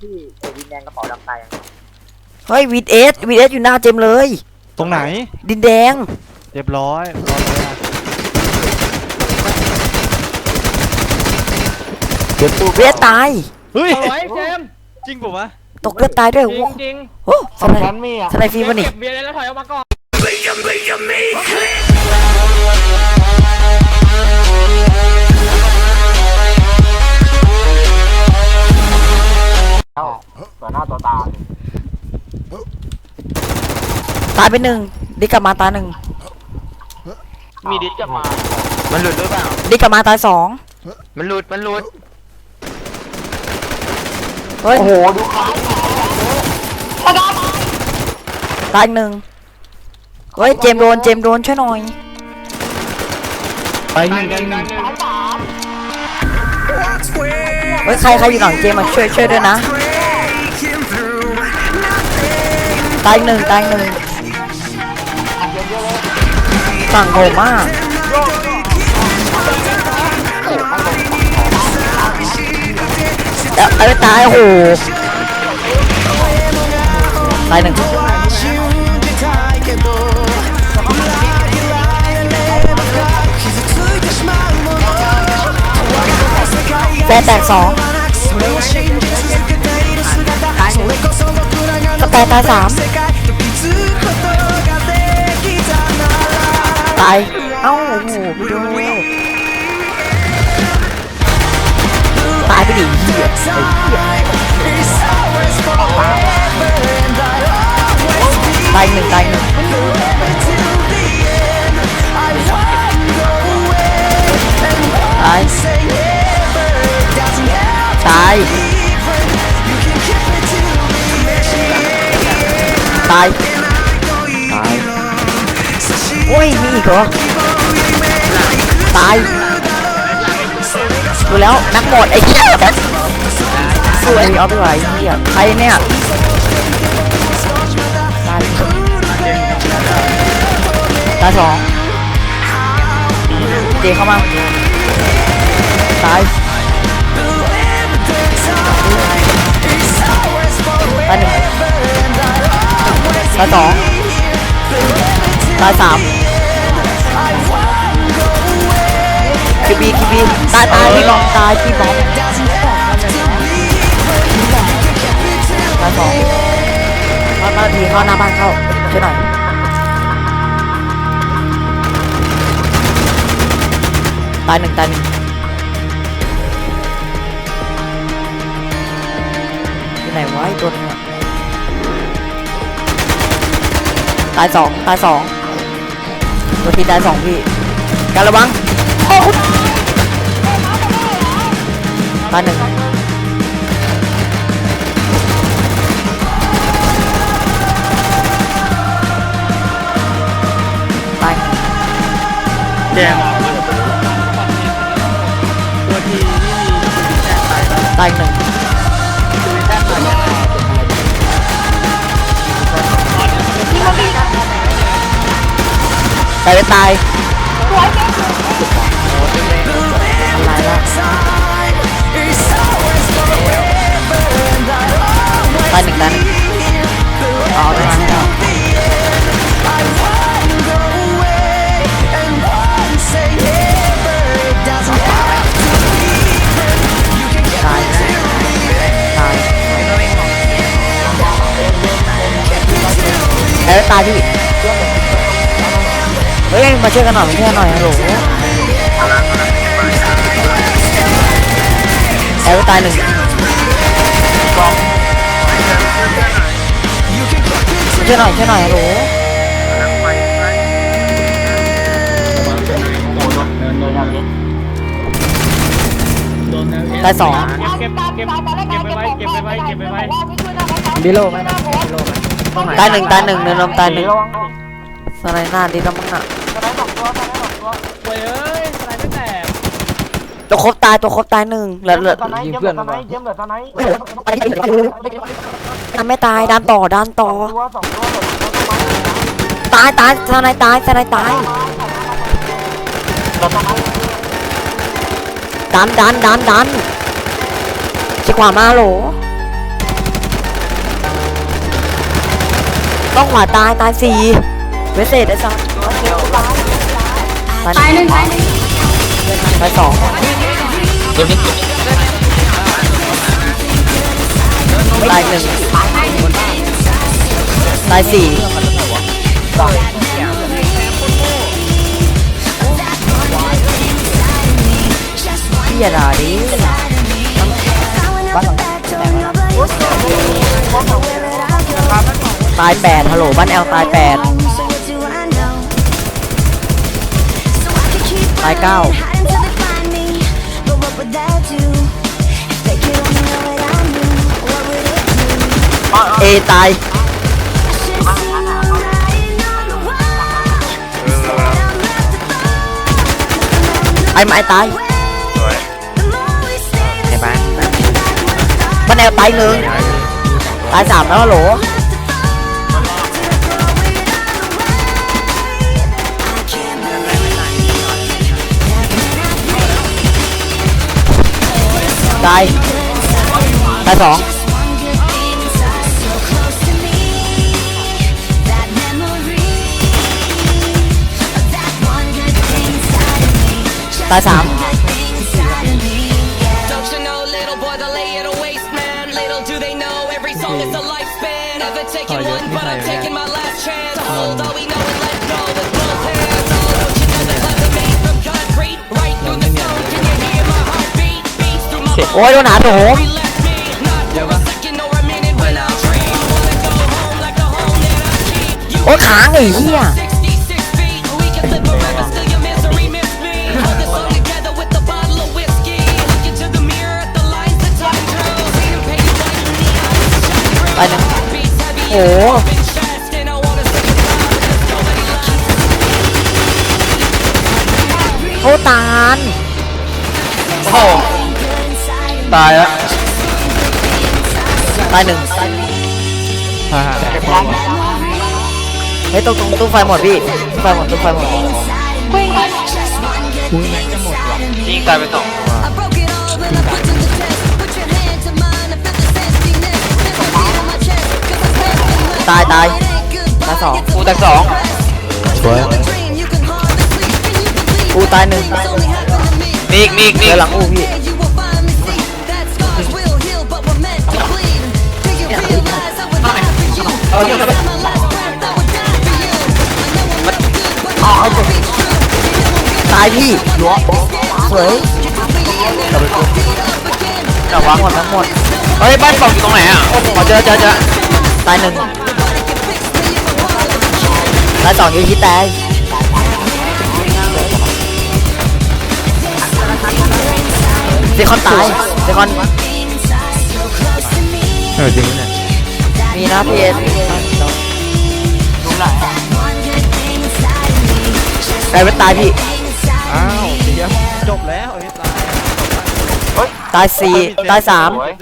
ที่เอวินแดงกระเป๋าดำตายยังเฮ้ยวีดเอสวีดเอสอยู่หน้าเจมเลย ตรงไหน ดินแดง เรียบร้อยรอเลยอะเดี๋ยวตู้วีดเอสตาย เฮ้ย เอาไว้เจมส์จริงป่าวะตกเลือดตายด้วยจโอ้ริโหงจริงโอ้สสองไนชั้นมีอะ สไนฟรีๆวะนี่ เก็บเบียร์แล้วถอยออกมาก่อน ต่อหน้าต่อตาตายไปหนึ่งดิกลับมาตายหนึ่งมีดิสจะมา มันหลุดหรือเปล่า ดิกลับมาตายสองมันหลุด มันหลุด เฮ้ยโอ้โห ดูคล้ายตายอีกหนึ่งเฮ้ยเจมส์โดนเจมส์โดนช่วยหน่อยไปหนึ่งกันหนึ่งเฮ้ยใครใครอยู่หลังเจมส์มาช่วยช่วยด้วยนะ ตายอีกหนึ่งตายอีกหนึ่งสั่งโหดมากเอ้ยตายโอ้โหตายหนึ่งแปดแตกสองสแปดตายสามาย เอ้าโอ้โหไปดูตายไปดิเหี้ยตายหนึ่งตายหนึ่งตายตายตายตายโอ้ยมีอีก เหรอตายดูแล้วนักหมดไอ้เหี้ยแบบสวยเอาไปไหวเหี้ยใครเนี่ยตายตายสองเจเข้ามาตายตายหนึ่งตายสองตายสาม คิวบีคิวบีตายตายพี่บอมตายพี่บอมตายสองมามาทีเข้าหน้าบ้านเข้าช่วยหน่อยตายหนึ่งตายหนึ่งที่ไหนวะไอ้ตัวนึงตายสองตายสองตัวทีตายสองพี่การระวังโอ้ายหนึ่งตายแจมตัวทีนี่มีแจ้งไปตายหนึ่งตายไปตายอะไเอ้ยตายพี่เฮ้ยมาช่วยกันหน่อยมาช่วยกันหน่อยฮัลโหลเอ้ยตายหนึ่งช่วยหน่อยช่วยหน่อยฮัลโหลตายสองเก็บเก็บเก็บเก็บไปไว้เก็บไปไว้เก็บไปไว้บิโลไหมนะบิโลไหม ตรงไหนตายหนึ่งตายหนึ่งเนินลมตายหนึ่งระวังสไลด์หน้าดีแล้วมั้งน่ะสไลด์สองตัวสไลด์สองตัวโว้ยเอ้ยอะไรไม่แตกตัวครบตายตัวครบตายหนึ่งเหลือเหลือสไลด์เยี่ยมเหลือสไลด์เยี่ยมเหลือสไลด์ดันไม่ตายดันต่อดันต่อตัวสองตัวเหลือสองตัวตายตายสไลด์ตายสไลด์ตายดันดันดันดันชิขวามาโหล ต้องขวาตายตายสี่เวสเซตไอ้สัสตายหนึ่งตายหนึ่งตายสองตายหนึ่งตายสี่พี่อย่าด่าดิ ตายแปดฮัลโหลบ้านแอลตายแปดตายเก้าเอตายไอ้ไม้ตายไอ้บ้านบ้านแอลตายหนึ่งตายสามแล้วฮัลโหล ตายตายสองตายสาม Don't you know, little boy, the lay it a waste man. Little do โอ้ยโดนหนาโถมโอ้ขาไอ้เหี้ยไปนะโอ้เขาตานโอ้ ตายแล้วตายหนึ่งเฮ้ยตรงตรงตู้ไฟหมดพี่ตู้ไฟหมดตู้ไฟหมดยิงตายไปสอง I broke it all and I put to the test. Put your hand to mine, I feel the senstiness. Feel the beat on my chest, 'cause I spent the night. ตายตาย It ain't goodbye, ตายสอง it's a กูตายสองสวย dream. You can hardly sleep, and you believe กูตายหนึ่ง it's only happened to me. มีอีกมีอีกมีเดี๋อียวกหลังอูพี่ for you. I know I'm no good, but you know it's true. You know I'm ตายพี่สวยแต่วางหมดทั้งหมดเฮ้ยบ้านสองอยู่ตรงไหนอะขอเจอเจอเจอตายหนึ่งตายสองยูที่ตายเดคอนตายเดคอนเออจริงเนี่ยมีนะพีเอส ไกลเวทตายพี่ อ้าวเดี๋ยวจบแล้วไอ้ตาย ตายสี่ตายสาม สวย